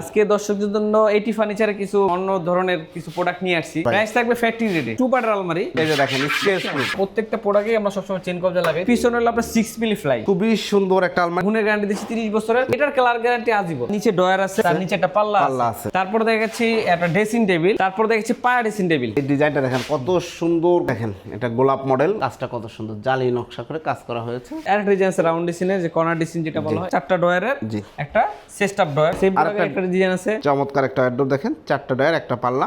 আজকে দর্শকদের জন্য এটি ফার্নিচারে কিছু অন্য ধরনের কিছু প্রোডাক্ট নিয়ে আসছি। প্রাইস থাকবে ফ্যাক্টরি রেটে টু পার্টের আলমারি। এই যে দেখেন স্কেচ প্রুফ প্রত্যেকটা প্রোডাক্টে আমরা সবসময় চেন কবজা লাগাই। পিছনে হলো আপনার সিক্স মিলি ফ্লাই খুবই সুন্দর একটা আলমারি। গুণের গ্যারান্টি দিচ্ছি তিরিশ বছরের। এটার কালার গ্যারান্টি আজীবন। নিচে ডয়ার আছে তার নিচে একটা পাল্লা আছে। তারপর দেখাচ্ছি একটা ড্রেসিং টেবিল তারপর দেখাচ্ছি পায়া ড্রেসিং টেবিল এই ডিজাইনটা দেখেন কত সুন্দর। দেখেন এটা গোলাপ মডেল কাজটা কত সুন্দর। জালি নকশা করে কাজ করা হয়েছে। আরেকটা ডিজাইন রাউন্ড ডিসিনের যে কর্নার ডিসিন যেটা বলা হয় চারটা ডয়ারের। একটা সেস্ট আপ ডয়ার সেম একটা ডিজাইন আছে। চমৎকার একটা অ্যাডোর দেখেন চারটা ডয়ার একটা পাল্লা।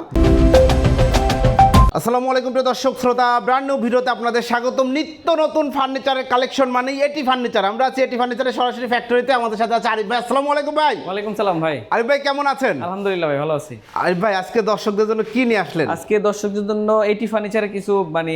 আসসালামু আলাইকুম প্রিয় দর্শক শ্রোতা ব্র্যান্ড নিউ ভিডিওতে আপনাদের স্বাগতম। নিত্য নতুন ফার্নিচারের কালেকশন মানে এটি ফার্নিচার আমরা আছি এটি ফার্নিচারের সরাসরি ফ্যাক্টরিতে আমাদের সাথে আছে আরিফ ভাই। আসসালামু আলাইকুম ভাই। ওয়ালাইকুম সালাম ভাই। আরিফ ভাই কেমন আছেন? আলহামদুলিল্লাহ ভাই ভালো আছি। আরিফ ভাই আজকে দর্শকদের জন্য কি নিয়ে আসলেন? আজকে দর্শকদের জন্য এটি ফার্নিচারে কিছু মানে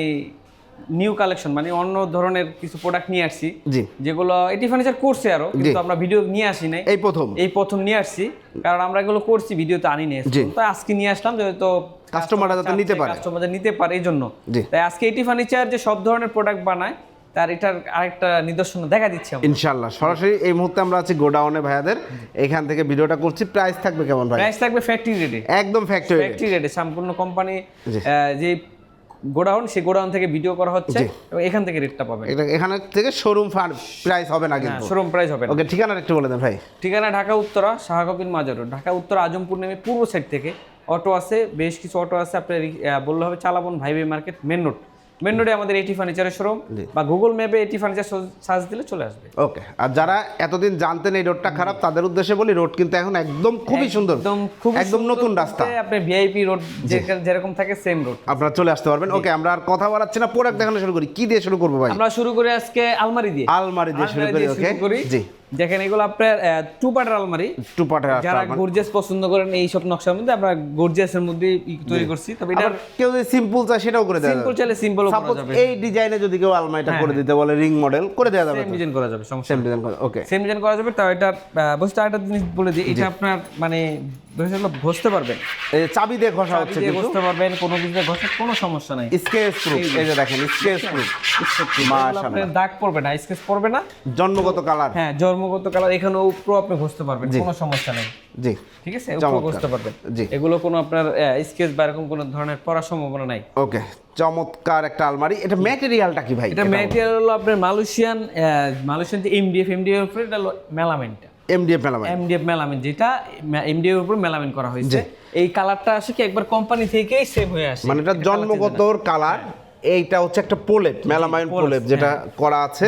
নিউ কালেকশন মানে অন্য ধরনের কিছু প্রোডাক্ট নিয়ে আসছি। জি। যেগুলো এটি ফার্নিচার করছে আরও কিন্তু আমরা ভিডিও নিয়ে আসি নাই। এই প্রথম। এই প্রথম নিয়ে আসছি কারণ আমরা এগুলো করছি ভিডিওতে আনি নাই। তো আজকে নিয়ে আসলাম যেহেতু কাস্টমাররা যাতে নিতে পারে। কাস্টমারদের নিতে পারে এই জন্য তাই আজকে এটি ফার্নিচার যে সব ধরনের প্রোডাক্ট বানায় তার এটার আরেকটা নিদর্শন দেখা দিচ্ছি আমরা। ইনশাল্লাহ সরাসরি এই মুহূর্তে আমরা আছি গোডাউনে ভাইয়াদের। এখান থেকে ভিডিওটা করছি প্রাইস থাকবে কেমন ভাই? প্রাইস থাকবে ফ্যাক্টরি রেটে একদম ফ্যাক্টরি ফ্যাক্টরি রেটে সম্পূর্ণ কোম্পানি যে গোডাউন সেই গোডাউন থেকে ভিডিও করা হচ্ছে। এবং এখান থেকে রেটটা পাবেন। এটা এখানে থেকে শোরুম ফার প্রাইস হবে না কিন্তু? শোরুম প্রাইস হবে। ওকে ঠিকানা একটু বলে দেন ভাই। ঠিকানা ঢাকা উত্তরা শাহাকবির মাজার রোড। ঢাকা উত্তরা আজমপুর নেমে পূর্ব সাইড থেকে। অটো আছে বেশ কিছু অটো আছে আপনার বললে হবে চালাবন ভাইবে মার্কেট মেন রোড মেন রোডে আমাদের এটি ফার্নিচারের শোরুম বা গুগল ম্যাপে এটি ফার্নিচার সার্চ দিলে চলে আসবে। ওকে আর যারা এতদিন জানতেন এই রোডটা খারাপ তাদের উদ্দেশ্যে বলি রোড কিন্তু এখন একদম খুবই সুন্দর একদম খুব একদম নতুন রাস্তা। আপনি ভিআইপি রোড যেরকম থাকে সেম রোড আপনারা চলে আসতে পারবেন। ওকে আমরা আর কথা বলাচ্ছি না প্রোডাক্ট দেখানো শুরু করি। কি দিয়ে শুরু করব ভাই? আমরা শুরু করি আজকে আলমারি দিয়ে। আলমারি দিয়ে শুরু করি ওকে জি। দেখেন এগুলো আপনার টু পার্টের আলমারি। টু পার্টের যারা গর্জেস পছন্দ করেন এই সব নকশার মধ্যে আমরা গর্জিয়াসের মধ্যে তৈরি করছি। তবে এটা কেউ যদি সিম্পল চায় সেটাও করে দেওয়া সিম্পল চাইলে সিম্পল করা যাবে। এই ডিজাইনে যদি কেউ আলমারিটা করে দিতে বলে রিং মডেল করে দেওয়া যাবে সেম ডিজাইন করা যাবে সমস্যা সেম ডিজাইন করা ওকে সেম ডিজাইন করা যাবে তাও এটা বস্তু আরেকটা জিনিস বলে দিই এটা আপনার মানে ঘষতে পারবেন। এই চাবি দিয়ে ঘষা হচ্ছে কিন্তু। ঘষতে পারবেন কোনো কিছু দিয়ে ঘষার কোনো সমস্যা নাই। স্কেচ প্রুফ এই যে দেখেন স্কেচ প্রুফ মাশাআল্লাহ। দাগ পড়বে না স্কেচ পড়বে না। জন্মগত কালার। হ্যাঁ জন্মগত কালার এখানে উপরও আপনি ঘষতে পারবেন কোনো সমস্যা নেই। জি। ঠিক আছে? উপরও ঘষতে পারবেন। জি। এগুলো কোনো আপনার স্কেচ বা এরকম কোনো ধরনের পড়ার সম্ভাবনা নাই। ওকে চমৎকার একটা আলমারি। এটা ম্যাটেরিয়ালটা কি ভাই? এটা ম্যাটেরিয়াল হলো আপনার মালয়েশিয়ান মালয়েশিয়ান যে এমডিএফ এমডিএফ উপরে এটা হলো মেলামেনটা। এমডিএফ মেলামাই এমডিএফ মেলামিন যেটা এমডিএফ উপর মেলামিন করা হয়েছে। এই কালারটা আসে কি একবার কোম্পানি থেকেই সেভ হয়ে আসে। মানে এটা জন্মগত কালার এইটা হচ্ছে একটা প্রলেপ মেলামাইন প্রলেপ যেটা করা আছে।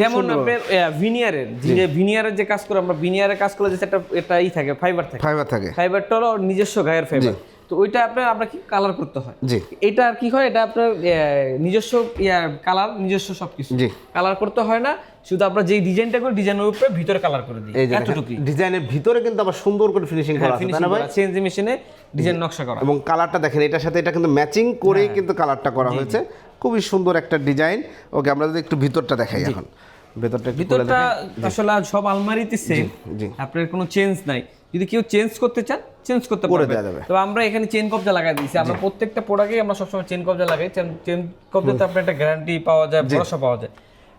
যেমন আপনার ভিনিয়ারের যে ভিনিয়ারের যে কাজ করে আমরা ভিনিয়ারের কাজ করলে যে একটা এটাই থাকে ফাইবার থাকে। ফাইবার থাকে। ফাইবারটা হলো নিজস্ব গায়ের ফাইবার তো ওইটা আপনার আমরা কি কালার করতে হয়? জি। এটা আর কি হয়? এটা আপনার নিজস্ব কালার নিজস্ব সবকিছু। জি। কালার করতে হয় না শুধু আমরা যেই ডিজাইনটা করি ডিজাইনের উপরে ভিতরে কালার করে দিই। এতটুকুই। ডিজাইনের ভিতরে কিন্তু আবার সুন্দর করে ফিনিশিং করা আছে তাই না ভাই? সিএনজি মেশিনে ডিজাইন নকশা করা। এবং কালারটা দেখেন এটার সাথে এটা কিন্তু ম্যাচিং করেই হ্যাঁ। কিন্তু কালারটা করা হয়েছে। খুবই সুন্দর একটা ডিজাইন ওকে আমরা যদি একটু ভিতরটা দেখাই এখন। ভিতরটা ভিতরটা আসলে সব আলমারিতে সেম আপনার কোনো চেঞ্জ নাই। যদি কেউ চেঞ্জ করতে চান চেঞ্জ করতে যাবে। তবে আমরা এখানে চেন কবজা লাগাই দিয়েছি। আমরা প্রত্যেকটা প্রোডাক্টে আমরা সবসময় চেন কবজা লাগাই। চেন কবজাতে আপনার একটা গ্যারান্টি পাওয়া যায় ভরসা পাওয়া যায়।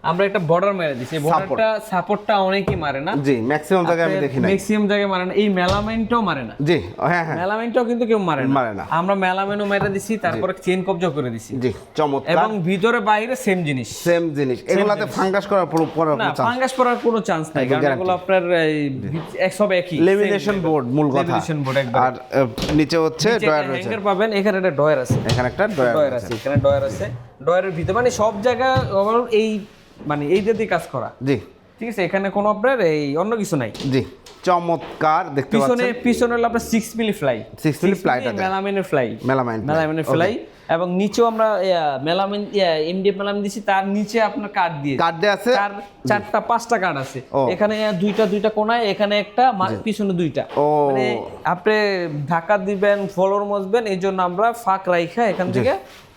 আমরা একটা বর্ডার মেরে দিচ্ছি বর্ডারটা সাপোর্টটা অনেকেই মারে না। জি ম্যাক্সিমাম জায়গায় আমি দেখি না ম্যাক্সিমাম জায়গায় মারে না। এই মেলামাইনটাও মারে না। জি হ্যাঁ হ্যাঁ। মেলামাইনটাও কিন্তু কেউ মারে না। মারে না। আমরা মেলামাইনও মেরে দিছি তারপরে চেন কবজা করে দিছি। জি চমৎকার। এবং ভিতরে বাইরে সেম জিনিস। সেম জিনিস। এগুলাতে ফাঙ্গাস করার পুরো পড়ার না ফাঙ্গাস পড়ার কোনো চান্স নাই। কারণ এগুলো আপনার এই এক- সব একই লেমিনেশন বোর্ড মূল কথা। লেমিনেশন বোর্ড একবার আর নিচে হচ্ছে ড্রয়ার রয়েছে। পাবেন এখানে একটা ডয়ার আছে। এখানে একটা ডয়ার আছে এখানে ডয়ার আছে। ডয়ারের ভিতরে মানে সব জায়গা এই মানে এই দিয়ে কাজ করা। জি। ঠিক আছে এখানে কোনো আপনার এই অন্য কিছু নাই। জি চমৎকার দেখতে পাচ্ছেন। পিছনে পিছনে হলো আপনার six milli ply six milli প্লাইটা মেলামিনের ফ্লাই মেলামাইন মেলামিনের ফ্লাই এবং নিচেও আমরা মেলামিন এমডিএফ মেলামিন দিছি তার নিচে আপনার কাঠ দিয়ে। কার্ড দেয়া আছে? চার চারটা পাঁচটা কার্ড আছে। এখানে দুইটা দুইটা কোনায় এখানে একটা পিছনে দুইটা। মানে আপনি ঢাকা দিবেন ফলোর মসবেন এই জন্য আমরা ফাঁক রাইখা এখান থেকে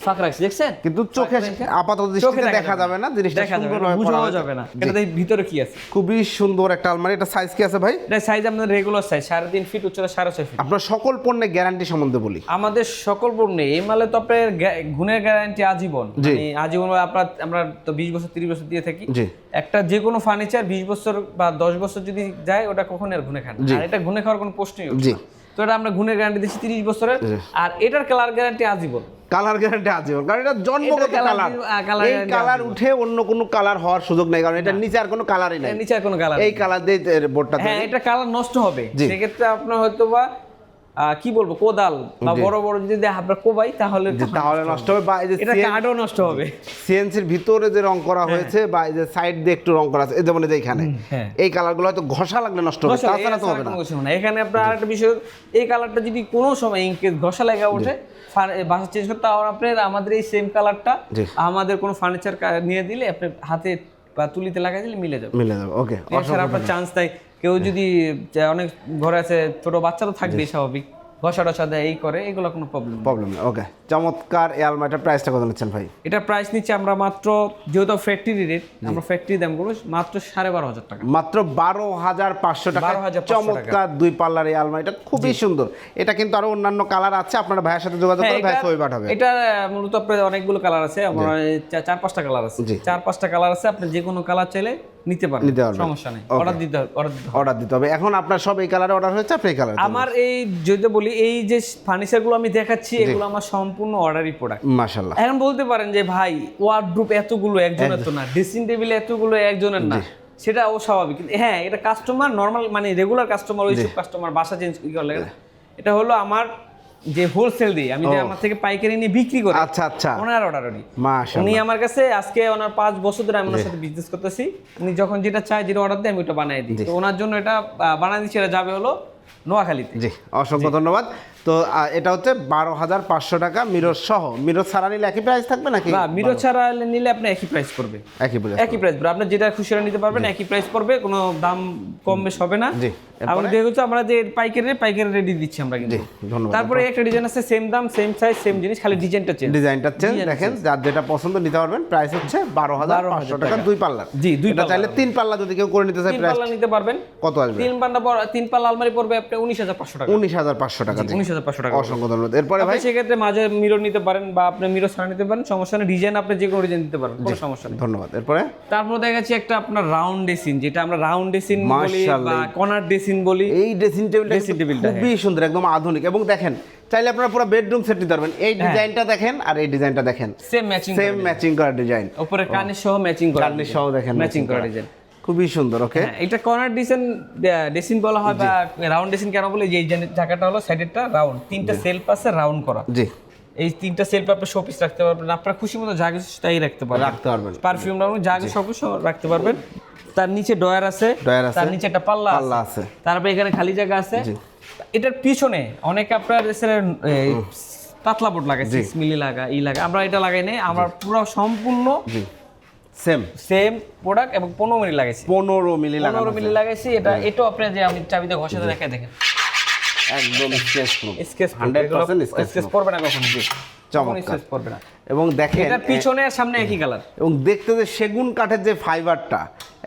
ফাঁক রাখছি দেখছেন? কিন্তু চোখে আপাতত দৃষ্টিতে দেখা যাবে না। জিনিসটা যাবে না, সুন্দরভাবে বোঝাও যাবে না। জি। এটা দেখি ভিতরে কি আছে? খুবই সুন্দর একটা আলমারি। এটা সাইজ কি আছে ভাই? এটা সাইজ রেগুলার সাইজ সাড়ে তিন ফিট উচ্চতা সাড়ে ছয় ফিট আপনার সকল গ্যারান্টি সম্বন্ধে বলি। আমাদের সকল পণ্যে এই মালে তো আপনার গ্যা- গুণের গ্যারান্টি আজীবন। মানে আজীবন আপনার আমরা তো বিশ বছর তিরিশ বছর দিয়ে থাকি। একটা যে কোনো ফার্নিচার বিশ বছর বা দশ বছর যদি যায় ওটা কখনো আর না। আর এটা ঘুনে খাওয়ার কোনো প্রশ্নই ওঠে তো এটা আমরা ঘুনের গ্যারান্টি দিচ্ছি তিরিশ বছরের। আর এটার কালার গ্যারান্টি আজীবন। কালার গ্যারান্টি আছে ওর, কারণ এটা জন্মগত কালার এই কালার উঠে অন্য কোনো কালার হওয়ার সুযোগ নাই কারণ এটা নিচে আর কোনো কালারই নাই। নিচে আর কোনো কালার এই কালার দিয়ে বোর্ডটা হ্যাঁ এটা কালার নষ্ট হবে। সেক্ষেত্রে আপনার হয়তো বা কি বলব কোদাল বা বড় বড় যদি আপনার কোবাই তাহলে তাহলে নষ্ট হবে। বা এই যে এটা কার্ডও নষ্ট হবে। সিএনসির ভিতরে যে রং করা হয়েছে বা এই যে সাইড দিয়ে একটু রং করা আছে এই যেমন এই যে এখানে। হ্যাঁ। এই কালারগুলো হয়তো ঘষা লাগলে নষ্ট হবে তাছাড়া তো হবে না। এখানে আপনার আরেকটা বিষয় এই কালারটা যদি কোনো সময় ইনকেস ঘষা লাগা ওঠে বাসা চেঞ্জ করতে আপনার আমাদের এই সেম কালারটা আমাদের কোনো ফার্নিচার নিয়ে দিলে আপনি হাতে বা তুলিতে লাগাই দিলে মিলে যাবে। মিলে যাবে ওকে আপনার চান্স নাই কেউ যদি অনেক ঘরে আছে ছোট বাচ্চা তো থাকবেই স্বাভাবিক। ঘষা টসা দেয় এই করে এগুলো কোনো প্রবলেম প্রবলেম ওকে চমৎকার এই আলমারিটার প্রাইসটা কত নিচ্ছেন ভাই? এটা প্রাইস নিচ্ছে আমরা মাত্র যেহেতু ফ্যাক্টরি রেট আমরা ফ্যাক্টরি দাম করব মাত্র সাড়ে বারো হাজার টাকা। মাত্র বারো হাজার পাঁচশো টাকা। চমৎকার দুই পাল্লার এই আলমারিটা খুবই সুন্দর। এটা কিন্তু আরও অন্যান্য কালার আছে আপনার ভাইয়ের সাথে যোগাযোগ হ্যাঁ, করে ভাই ছবি পাঠাবে আহ, মূলত আপনার অনেকগুলো কালার আছে আমার চার পাঁচটা কালার আছে। চার পাঁচটা কালার আছে আপনি যে কোনো কালার চাইলে নিতে পারবেন নিতে পারবেন। সমস্যা নেই। অর্ডার দিতে হবে অর্ডার দিতে হবে। এখন আপনার সব এই কালারে অর্ডার হয়েছে আপনি এই কালার আমার এই যদি বলি এই যে ফার্নিচারগুলো আমি দেখাচ্ছি এগুলো আমার সম্পূর্ণ অর্ডারই প্রোডাক্ট মাশাল্লাহ এখন বলতে পারেন যে ভাই ওয়ার্ড্রুপ এতগুলো একজনের তো না। ড্রেসিং টেবিল এতগুলো একজনের না। সেটা অস্বাভাবিক কিন্তু হ্যাঁ এটা কাস্টমার নর্মাল মানে রেগুলার কাস্টমার ওইসব কাস্টমার বাসা চেঞ্জ করলে এটা হলো আমার যে হোলসেল দিই আমি যে আমার থেকে পাইকারি নিয়ে বিক্রি করি আচ্ছা আচ্ছা। ওনার অর্ডারই মাশাল্লাহ উনি আমার কাছে আজকে ওনার পাঁচ বছর ধরে আমি ওনার সাথে বিজনেস করতেছি। উনি যখন যেটা চায় যেটা অর্ডার দেয় আমি ওটা বানিয়ে দিই। তো ওনার জন্য এটা বানাই দিচ্ছি এটা যাবে হলো নোয়াখালীতে। জি অসংখ্য ধন্যবাদ। তো এটা হচ্ছে বারো হাজার পাঁচশো টাকা মিরর সহ। মিরর ছাড়া নিলে একই প্রাইস থাকবে নাকি? না মিরো ছাড়া নিলে আপনি একই প্রাইস করবে। একই প্রাইস একই প্রাইস পড়বে আপনি যেটা খুশি নিতে পারবেন একই প্রাইস পড়বে কোনো দাম কম বেশ হবে না। জি, এবং যেহেতু আমরা যে পাইকারি পাইকারি রেডি দিচ্ছি আমরা কিন্তু। ধন্যবাদ। তারপরে একটা ডিজাইন আছে সেম দাম সেম সাইজ সেম জিনিস খালি ডিজাইনটা চেঞ্জ ডিজাইনটা চেঞ্জ দেখেন যার যেটা পছন্দ নিতে পারবেন প্রাইস হচ্ছে বারো হাজার পাঁচশো টাকা দুই পাল্লার। জি, দুই চাইলে তিন পাল্লা যদি কেউ করে নিতে চায় তিন পাল্লা নিতে পারবেন। কত আসবে? তিন পাল্লা তিন পাল্লা আলমারি পড়বে আপনার উনিশ হাজার পাঁচশো টাকা। উনিশ হাজার পাঁচশো টাকা জি। উনিশ হাজার পাঁচশো টাকা। অসংখ্য ধন্যবাদ। এরপরে ভাই? সেক্ষেত্রে মাঝে মিরর নিতে পারেন বা আপনি মিরর ছাড়া নিতে পারেন সমস্যা নেই। ডিজাইন আপনি যে কোনো ডিজাইন দিতে পারেন কোনো সমস্যা নেই। ধন্যবাদ। এরপরে? তারপর দেখা যাচ্ছে একটা আপনার রাউন্ড ডেসিন যেটা আমরা রাউন্ড ডেসিন বলি বা কর্নার ডেসিন বলি। এই ড্রেসিং টেবিলটা Dressing table টা, খুবই সুন্দর একদম আধুনিক। এবং দেখেন চাইলে আপনারা পুরো বেডরুম সেট নিতে পারবেন। এই ডিজাইনটা দেখেন আর এই ডিজাইনটা দেখেন। সেম ম্যাচিং সেম ম্যাচিং করা ডিজাইন উপরে কানের সহ ম্যাচিং করা কার্নিশ সহ দেখেন ম্যাচিং করা। ডিজাইন খুবই সুন্দর ওকে হ্যাঁ এটা কর্নার ডিজাইন ডেসিন বলা হয় বা রাউন্ড ডেসিন কেন বলে? যে এই যে জায়গাটা হলো সাইডেরটা রাউন্ড তিনটা সেলফ আছে রাউন্ড করা। জি। এই তিনটা সেলফ আপনি শোপিস রাখতে পারবেন। আপনার খুশি মতো যা কিছু তাই রাখতে পারবেন। রাখতে পারবেন। পারফিউম রাখবেন যা কিছু সব কিছু রাখতে পারবেন। তার নিচে ডয়ার আছে ডয়ার আছে। তার নিচে একটা পাল্লা পাল্লা আছে। তারপরে এখানে খালি জায়গা আছে। এটার পিছনে অনেকে আপনার পাতলা বোর্ড লাগে সিক্স মিলি লাগা ই লাগা আমরা এটা লাগাই নাই আমরা পুরো সম্পূর্ণ সেম সেম প্রোডাক্ট এবং পনেরো মিলি লাগাইছি। পনেরো মিলি পনেরো মিলি লাগাইছি এটা এটাও আপনি যে আমি চাবিতে ঘষাতে দেখে দেখেন। একদম sketch proof sketch 100% sketch sketch পড়বে না কখনো। চমৎকার। পড়বে না। এবং দেখেন এটা পিছনে আর সামনে একই কালার এবং দেখতে যে সেগুন কাঠের যে ফাইবারটা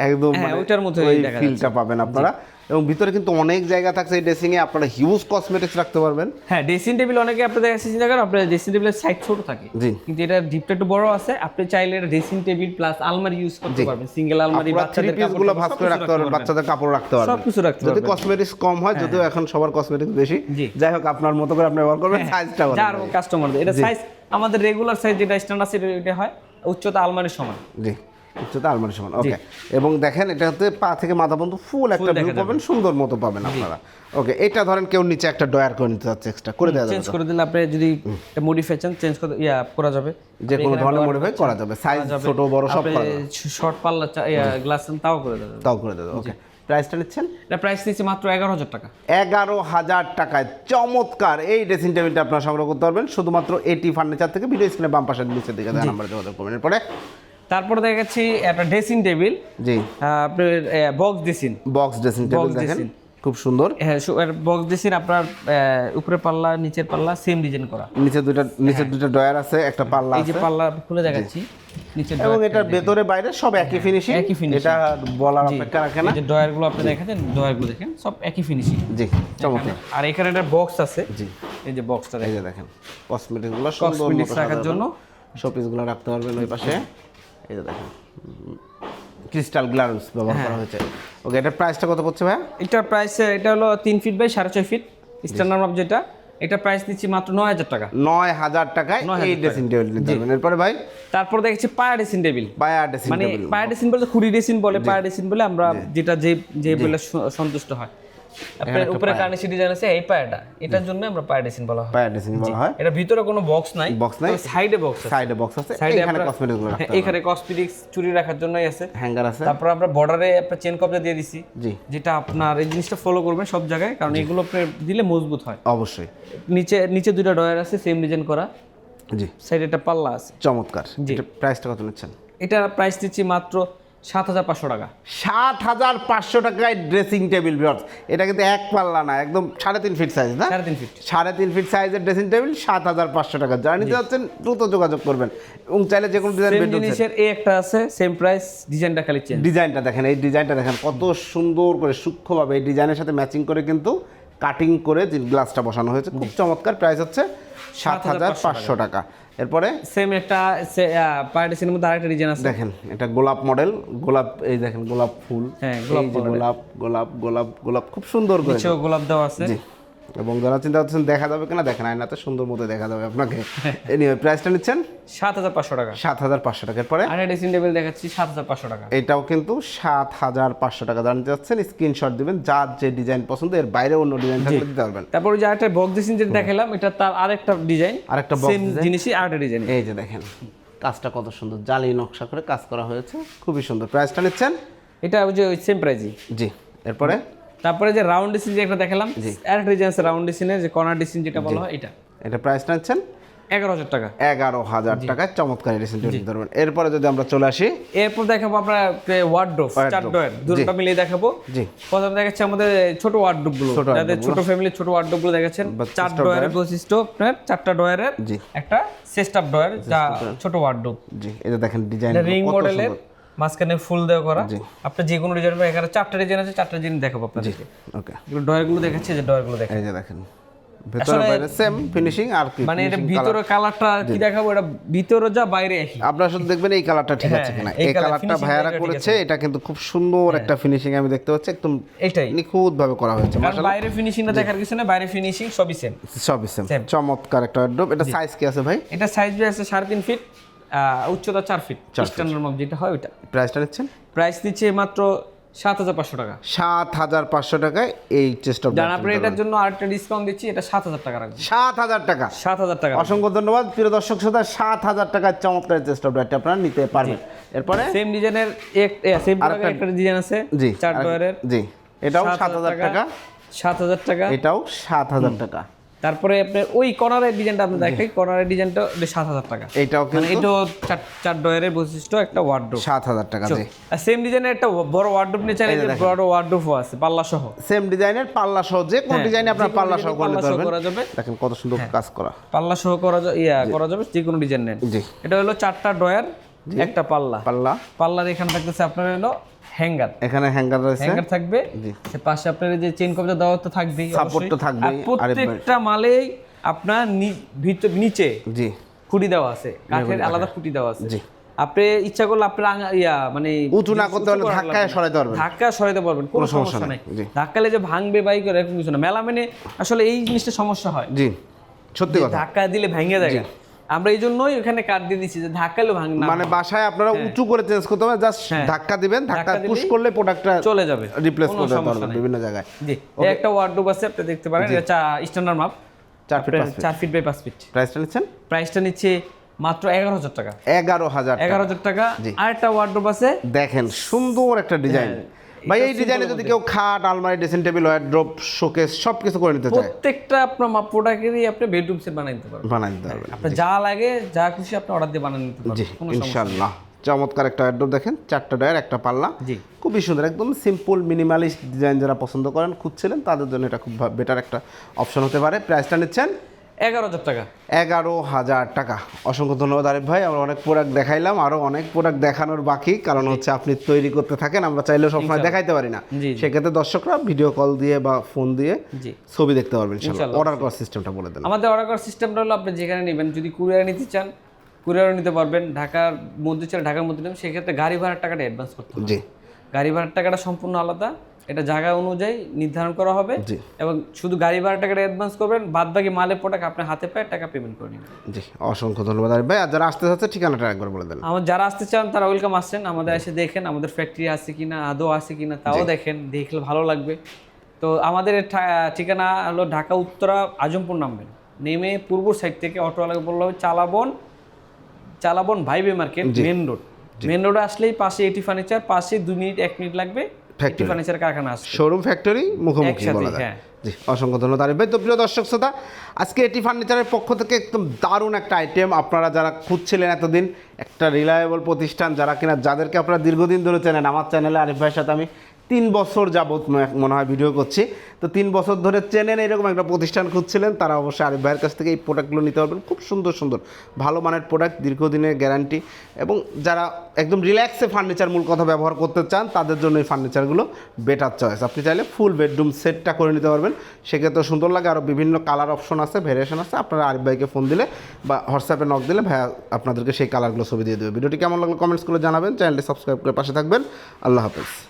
একদম হ্যাঁ, মানে ওইটার মধ্যে ফিলটা পাবেন আপনারা। এবং ভিতরে কিন্তু অনেক জায়গা থাকছে এই ড্রেসিং এ আপনারা হিউজ কসমেটিক্স রাখতে পারবেন। হ্যাঁ ড্রেসিং টেবিল অনেকে আপনাদের কাছে চিন্তা করেন আপনার ড্রেসিং টেবিলের সাইজ ছোট থাকে। জি। কিন্তু এটা ডিপটা একটু বড় আছে আপনি চাইলে এটা ড্রেসিং টেবিল প্লাস আলমারি ইউজ করতে পারবেন। সিঙ্গেল আলমারি বাচ্চাদের পিসগুলো কাপড় ভাঁজ করে রাখতে পারবেন। বাচ্চাদের কাপড় রাখতে পারবেন। সবকিছু রাখতে যদি পারবেন। হ্যাঁ। কসমেটিক্স কম হয় যদিও এখন সবার কসমেটিক্স বেশি। যাই হোক আপনার মতো করে আপনি ব্যবহার করবেন সাইজটা বলেন যার কাস্টমার এটা সাইজ আমাদের রেগুলার সাইজ যেটা স্ট্যান্ডার্ড এটা হয় উচ্চতা আলমারির সমান। জি। উচ্চতা আলমারি সমান ওকে এবং দেখেন এটাতে পা থেকে মাথা পর্যন্ত ফুল একটা ভিউ পাবেন সুন্দর মতো পাবেন আপনারা। ওকে এটা ধরেন কেউ নিচে একটা ডয়ার করে নিতে যাচ্ছে এক্সট্রা করে দেওয়া যাবে চেঞ্জ করে দিলে আপনি যদি মডিফাই চান চেঞ্জ করে ইয়া করা যাবে। যে কোনো ধরনের মডিফাই করা যাবে সাইজ ছোট বড় সব করা যাবে। শর্ট পাল্লা গ্লাস তাও করে দেবে তাও করে দেবে ওকে প্রাইসটা নিচ্ছেন? এটা প্রাইস নিচ্ছে মাত্র এগারো হাজার টাকা। এগারো হাজার টাকায়। চমৎকার! এই ড্রেসিং টেবিলটা আপনারা সংগ্রহ করতে পারবেন। শুধুমাত্র এটি ফার্নিচার থেকে ভিডিও স্ক্রিনে বাম নিচের দিকে দেওয়া নাম্বারে যোগাযোগ করবেন। এরপরে তারপরে দেখা যাচ্ছে একটা ড্রেসিং টেবিল জি। আপনার box dressing box dressing table দেখেন। খুব সুন্দর। হ্যাঁ বক্স ড্রেসিং আপনার উপরে পাল্লা নিচের পাল্লা সেম ডিজাইন করা। নিচে দুইটা নিচে দুইটা ডয়ার আছে একটা পাল্লা এই যে পাল্লা খুলে দেখাচ্ছি এবং এটার ভেতরে বাইরে সব একই ফিনিশিং একই finishing। এটা বলার অপেক্ষা রাখে না। এই যে ডয়ারগুলো আপনি দেখেন ডয়ারগুলো দেখেন সব একই ফিনিশিং জি চমৎকার। আর এখানে একটা বক্স আছে। জি। এই যে বক্সটা এই যে দেখেন। কসমেটিক্সগুলো সুন্দর রাখার জন্য। শোপিসগুলো রাখতে পারবেন ওই পাশে। এই যে দেখেন ক্রিস্টাল গ্লাস ব্যবহার হ্যাঁ। করা হয়েছে। ওকে এটার প্রাইসটা কত পড়ছে ভাই এটার প্রাইস এটা হলো তিন ফিট বাই সাড়ে ছয় ফিট স্ট্যান্ডার্ড মাপ যেটা এটা প্রাইস দিচ্ছি মাত্র নয় হাজার টাকা। নয় হাজার টাকায় 9,000 এই ড্রেসিং টেবিল নিতে পারবেন। এরপরে ভাই? তারপর দেখেছি পায়া ড্রেসিং টেবিল বায়া ড্রেসিং মানে পায়া ড্রেসিং বলতে খুঁড়ি ড্রেসিং বলে পায়া ড্রেসিং বলে আমরা যেটা যে যে বলে সন্তুষ্ট হয়। আপনার উপরে কার্নিশি ডিজাইন আছে এই পায়াটা। এটার জন্য আমরা পায়া বলা হয়। বলা হয়। এটা ভিতরে কোনো বক্স নাই Box নাই। সাইডে বক্স আছে। সাইডে বক্স আছে। সাইডে এখানে কসমেটিক্স রাখতে এখানে কসমেটিক্স চুরি রাখার জন্যই আছে। হ্যাঙ্গার আছে। তারপর আমরা বর্ডারে আপনার চেন কবজা দিয়ে দিছি। জি। যেটা আপনার এই জিনিসটা ফলো করবেন সব জায়গায় কারণ এগুলো দিলে মজবুত হয়। অবশ্যই। নিচে নিচে দুটো ডয়ার আছে সেম ডিজাইন করা। জি। সাইডে একটা পাল্লা আছে। চমৎকার। জি। এটা প্রাইসটা কত নিচ্ছেন? এটার প্রাইস দিচ্ছি মাত্র সাত হাজার পাঁচশো টাকা। সাত হাজার পাঁচশো টাকায় ড্রেসিং টেবিল ভিউয়ার্স এটা কিন্তু এক পাল্লা না একদম সাড়ে তিন ফিট সাইজ না? সাড়ে তিন ফিট সাড়ে তিন ফিট সাইজের ড্রেসিং টেবিল সাত হাজার পাঁচশো টাকা। যারা নিতে যাচ্ছেন দ্রুত যোগাযোগ করবেন। এবং চাইলে যে কোনো ডিজাইন জিনিসের এই একটা আছে সেম প্রাইস ডিজাইনটা খালি চেঞ্জ ডিজাইনটা দেখেন এই ডিজাইনটা দেখেন কত সুন্দর করে সূক্ষ্মভাবে এই ডিজাইনের সাথে ম্যাচিং করে কিন্তু কাটিং করে যে গ্লাসটা বসানো হয়েছে খুব চমৎকার প্রাইস হচ্ছে সাত হাজার পাঁচশো টাকা। এরপরে? সেম একটা পার্টিসের মধ্যে আরেকটা ডিজাইন আছে। দেখেন এটা গোলাপ মডেল গোলাপ এই দেখেন গোলাপ ফুল। হ্যাঁ, গোলাপ গোলাপ গোলাপ গোলাপ গোলাপ খুব সুন্দর করে গোলাপ দেওয়া আছে। জি। এবং যারা চিন্তা করছেন দেখা যাবে কিনা দেখেন আয়নাতে সুন্দর মতো দেখা যাবে আপনাকে। এনিওয়ে প্রাইসটা নিচ্ছেন? সাত হাজার পাঁচশো টাকা। সাত হাজার পাঁচশো টাকার পরে আর ড্রেসিং টেবিল দেখাচ্ছি সাত হাজার পাঁচশো টাকা। এটাও কিন্তু সাত হাজার পাঁচশো টাকা। জানতে চাচ্ছেন স্ক্রিনশট দিবেন যার যে ডিজাইন পছন্দ এর বাইরে অন্য ডিজাইন থাকলে দিতে পারবেন। তারপর যে আরেকটা বক্স ড্রেসিং যেটা দেখালাম এটা তার আরেকটা ডিজাইন আরেকটা সেম। জিনিসই আরেকটা ডিজাইন এই যে দেখেন কাজটা কত সুন্দর জালি নকশা করে কাজ করা হয়েছে খুবই সুন্দর। প্রাইসটা নিচ্ছেন? এটা ওই যে সেম প্রাইজই জি এরপরে? তারপরে যে রাউন্ড ডিসিন যে একটা দেখালাম ডিজাইন আছে রাউন্ড ডিসিনের যে কর্নার ডিসিন যেটা বলা হয় এটা। এটা প্রাইসটা নিচ্ছেন? এগারো হাজার টাকা। এগারো হাজার টাকায় চমৎকার রিসেন্ট দিতে পারবেন। এরপরে যদি আমরা চলে আসি এরপর দেখাবো আমরা ওয়ার্ড্রোপ চার ডয়ার দুটো মিলিয়ে দেখাবো। জি। প্রথমে দেখাচ্ছে আমাদের ছোট ওয়ার্ডরোবগুলো। ছোট যাদের ছোট ফ্যামিলির ছোট ওয়ার্ডরোবগুলো দেখাচ্ছেন চার of বৈশিষ্ট্য আপনার চারটা ডয়ারের জি। একটা চেস্ট আপ যা ছোট ওয়ার্ডরোব জি যে দেখেন ডিজাইন রিং মডেলের মাঝখানে ফুল দেওয়া করা। আপনি যে কোনো ডিজাইন এখানে চারটা ডিজাইন আছে চারটা ডিজাইন দেখাবো আপনাদেরকে। ওকে এগুলো ডয়ারগুলো দেখাচ্ছে যে ডয়ারগুলো দেখেন। এই যে দেখেন ভেতরে বাইরে সেম ফিনিশিং আর কি মানে এটা ভিতরে কালারটা কি দেখাবো এটা ভিতরে যা বাইরে একই। আপনারা শুধু দেখবেন এই কালারটা ঠিক আছে কিনা। এই কালারটা ভাইয়ারা করেছে এটা কিন্তু খুব সুন্দর একটা ফিনিশিং আমি দেখতে পাচ্ছি একদম এইটাই। নিখুঁত ভাবে করা হয়েছে কারণ বাইরে ফিনিশিংটা দেখার কিছু না বাইরে ফিনিশিং সবই সেম সবই সেম চমৎকার একটা ড্রপ এটা সাইজ কি আছে ভাই? এটা সাইজ আছে সাড়ে তিন ফিট উচ্চতা চার ফিট স্ট্যান্ডার্ড মাপ যেটা হয় ওইটা প্রাইসটা নিচ্ছেন প্রাইস নিচ্ছে মাত্র সাত হাজার পাঁচশো টাকা সাত হাজার পাঁচশো টাকায় এই চেস্ট অফ আপনি এটার জন্য আরেকটা ডিসকাউন্ট দিচ্ছি এটা সাত হাজার টাকা রাখবেন সাত হাজার টাকা সাত হাজার টাকা অসংখ্য ধন্যবাদ প্রিয় দর্শক শ্রোতা সাত হাজার টাকার চমৎকার চেস্ট অফ আপনারা নিতে পারবেন এরপরে সেম ডিজাইনের সেম একটা ডিজাইন আছে জি চার ডয়ারের জি এটাও সাত হাজার টাকা সাত হাজার টাকা এটাও সাত হাজার টাকা তারপরে আপনার ওই কর্নারের ডিজাইনটা আপনি দেখাই কর্নারের ডিজাইনটা সাত হাজার টাকা। এটাও মানে এটাও চার চার ডয়ারের বৈশিষ্ট্য একটা ওয়ার্ড্রোপ সাত হাজার টাকা আর সেম ডিজাইনের একটা বড় ওয়ার্ড্রোপ নিয়ে চাইলে বড় ওয়ার্ড্রোপও আছে পাল্লা সহ। সেম ডিজাইনের পাল্লা সহ যে কোন হ্যাঁ, ডিজাইনে আপনার পাল্লা সহ করা যাবে। দেখেন কত সুন্দর কাজ করা। পাল্লা সহ করা যা- ইয়া করা যাবে যে কোনো ডিজাইন নেন। জি। এটা হলো চারটা ডয়ার একটা পাল্লা। পাল্লা। পাল্লার এখানে থাকতেছে আপনার হলো হ্যাঙ্গার। এখানে হ্যাঙ্গার রয়েছে। হ্যাঙ্গার থাকবে। জি। সে পাশে আপনার যে চেন কবজা দেওয়া তো থাকবেই Support তো। থাকবেই। প্রত্যেকটা মালেই আপনার ভিতর নিচে জি। খুঁটি দেওয়া আছে কাঠের আলাদা খুঁটি দেওয়া আছে। জি। আপনি ইচ্ছা করলে আপনার ইয়া মানে উঁচু না করতে হলে ধাক্কায় সরাইতে পারবেন। ধাক্কা সরাইতে পারবেন কোনো সমস্যা নেই। ধাক্কালে যে ভাঙবে বাইক এরকম কিছু না। মেলা মানে আসলে এই জিনিসটা সমস্যা হয়। জি। সত্যি কথা। ধাক্কা দিলে ভেঙে যায়। আমরা এই জন্যই ওখানে কাট দিয়ে দিচ্ছি যে ধাক্কালে ভাঙ না মানে বাসায় আপনারা উঁচু করে চেঞ্জ করতে হবে জাস্ট হ্যাঁ। ধাক্কা দিবেন ধাক্কা পুশ করলে প্রোডাক্টটা চলে যাবে। রিপ্লেস করতে পারবেন বিভিন্ন জায়গায়। জি একটা ওয়ার্ডরোব আছে আপনি দেখতে পারেন এটা স্ট্যান্ডার্ড মাপ চার ফিট পাঁচ ফিট চার ফিট বাই পাঁচ ফিট প্রাইসটা নিচ্ছেন? প্রাইসটা নিচ্ছে মাত্র এগারো হাজার টাকা। এগারো হাজার টাকা। এগারো হাজার টাকা। আরেকটা ওয়ার্ডরোব আছে। দেখেন সুন্দর একটা ডিজাইন ভাই এই ডিজাইনে যদি কেউ খাট আলমারি ড্রেসিং টেবিল ড্রপ শোকেস সব কিছু করে নিতে চায়। প্রত্যেকটা আপনার মাপ প্রোডাক্টেরই আপনি বেডরুম সেট বানিয়ে নিতে পারবেন। বানাই দিতে পারবেন। আপনার যা লাগে যা খুশি আপনি অর্ডার দিয়ে বানিয়ে নিতে পারবেন। কোনো। ইনশাল্লাহ চমৎকার একটা অ্যাড্রপ দেখেন চারটা ডায়ের একটা পাল্লা। জি। খুবই সুন্দর একদম সিম্পল মিনিমালিস্ট ডিজাইন যারা পছন্দ করেন খুঁজছিলেন তাদের জন্য এটা খুব বেটার একটা অপশন হতে পারে। প্রাইসটা নিচ্ছেন এগারো হাজার টাকা। এগারো হাজার টাকা। অসংখ্য ধন্যবাদ আরিফ ভাই আমরা অনেক প্রোডাক্ট দেখাইলাম আরও অনেক প্রোডাক্ট দেখানোর বাকি কারণ হচ্ছে আপনি তৈরি করতে থাকেন আমরা চাইলেও সবসময় দেখাইতে পারি না। সেক্ষেত্রে দর্শকরা ভিডিও কল দিয়ে বা ফোন দিয়ে ছবি দেখতে পারবেন অর্ডার করার সিস্টেমটা বলে দেন। আমাদের অর্ডার করার সিস্টেমটা হলো আপনি যেখানে নেবেন যদি কুরিয়ারে নিতে চান কুরিয়ারও নিতে পারবেন ঢাকার মধ্যে চান ঢাকার মধ্যে নেবেন সেক্ষেত্রে গাড়ি ভাড়ার টাকাটা অ্যাডভান্স করতে হবে। জি। গাড়ি ভাড়ার টাকাটা সম্পূর্ণ আলাদা এটা জায়গা অনুযায়ী নির্ধারণ করা হবে। এবং শুধু গাড়ি ভাড়ার টাকাটা অ্যাডভান্স করবেন বাদ বাকি মালের প্রোডাক্ট আপনার হাতে পায়ে টাকা পেমেন্ট করে নেবেন। জি অসংখ্য ধন্যবাদ। আরিফ ভাই আর যারা আসতে চাচ্ছে ঠিকানাটা একবার বলে দেন। আমার যারা আসতে চান তারা ওয়েলকাম আসছেন। আমাদের এসে দেখেন আমাদের ফ্যাক্টরি আছে কি না আদৌ আছে কি না তাও দেখেন দেখলে ভালো লাগবে। তো আমাদের ঠিকানা হলো ঢাকা উত্তরা আজমপুর নামবেন। নেমে পূর্ব সাইড থেকে অটোওয়ালাকে বলল চালাবন চালাবন ভাইবে মার্কেট মেন রোড মেন রোডে আসলেই পাশে এটি ফার্নিচার পাশে দু মিনিট এক মিনিট লাগবে। এটি ফার্নিচার কারখানা শোরুম ফ্যাক্টরি মুখোমুখি বলা যায়। হ্যাঁ। জি অসংখ্য ধন্যবাদ। আরিফ ভাই তো প্রিয় দর্শক শ্রোতা আজকে এটি ফার্নিচারের পক্ষ থেকে একদম দারুণ একটা আইটেম আপনারা যারা খুঁজছিলেন এতদিন একটা রিলায়েবল প্রতিষ্ঠান যারা কিনা যাদেরকে আপনারা দীর্ঘদিন ধরে চেনেন আমার চ্যানেলে আরিফ ভাইয়ের সাথে আমি তিন বছর যাবত ম- মনে হয় ভিডিও করছি। তো তিন বছর ধরে চেনেন এরকম একটা প্রতিষ্ঠান খুঁজছিলেন, তারা অবশ্যই আরিফ ভাইয়ের কাছ থেকে এই প্রোডাক্টগুলো নিতে পারবেন। খুব সুন্দর সুন্দর। ভালো মানের প্রোডাক্ট দীর্ঘদিনের গ্যারান্টি এবং যারা একদম রিল্যাক্সে ফার্নিচার মূল কথা ব্যবহার করতে চান, তাদের জন্য এই ফার্নিচারগুলো বেটার চয়েস আপনি চাইলে ফুল বেডরুম সেটটা করে নিতে পারবেন। সেক্ষেত্রে সুন্দর লাগে। আরও বিভিন্ন কালার অপশন আছে ভেরিয়েশন আছে। আপনারা আরিফ ভাইকে ফোন দিলে বা হোয়াটসঅ্যাপে নক দিলে ভাইয়া আপনাদেরকে সেই কালারগুলো ছবি দিয়ে দেবে। ভিডিওটি কেমন লাগল কমেন্টস করে জানাবেন। চ্যানেলটি সাবস্ক্রাইব করে পাশে থাকবেন। আল্লাহ হাফেজ।